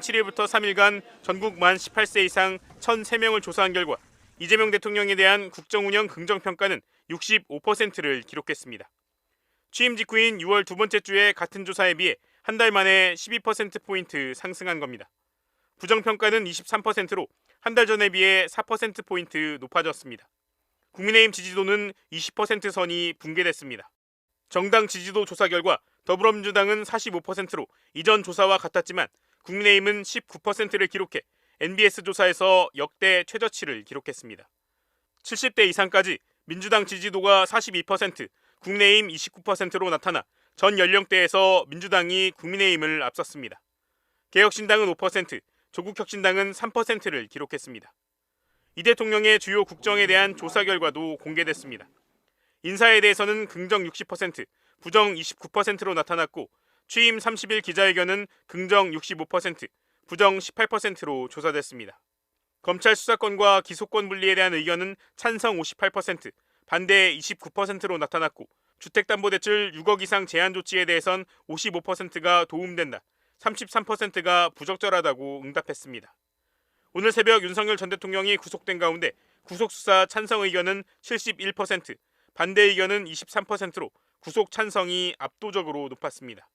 7일부터 3일간 전국 만 18세 이상 1,003명을 조사한 결과 이재명 대통령에 대한 국정 운영 긍정 평가는 65%를 기록했습니다. 취임 직후인 6월 두 번째 주에 같은 조사에 비해 한 달 만에 12%포인트 상승한 겁니다. 부정 평가는 23%로 한 달 전에 비해 4%포인트 높아졌습니다. 국민의힘 지지도는 20% 선이 붕괴됐습니다. 정당 지지도 조사 결과 더불어민주당은 45%로 이전 조사와 같았지만 국민의힘은 19%를 기록해 NBS 조사에서 역대 최저치를 기록했습니다. 70대 이상까지 민주당 지지도가 42%, 국민의힘 29%로 나타나 전 연령대에서 민주당이 국민의힘을 앞섰습니다. 개혁신당은 5%, 조국혁신당은 3%를 기록했습니다. 이 대통령의 주요 국정에 대한 조사 결과도 공개됐습니다. 인사에 대해서는 긍정 60%, 부정 29%로 나타났고 취임 30일 기자회견은 긍정 65%, 부정 18%로 조사됐습니다. 검찰 수사권과 기소권 분리에 대한 의견은 찬성 58%, 반대 29%로 나타났고 주택담보대출 6억 이상 제한 조치에 대해선 55%가 도움된다, 33%가 부적절하다고 응답했습니다. 오늘 새벽 윤석열 전 대통령이 구속된 가운데 구속수사 찬성 의견은 71%, 반대 의견은 23%로 구속 찬성이 압도적으로 높았습니다.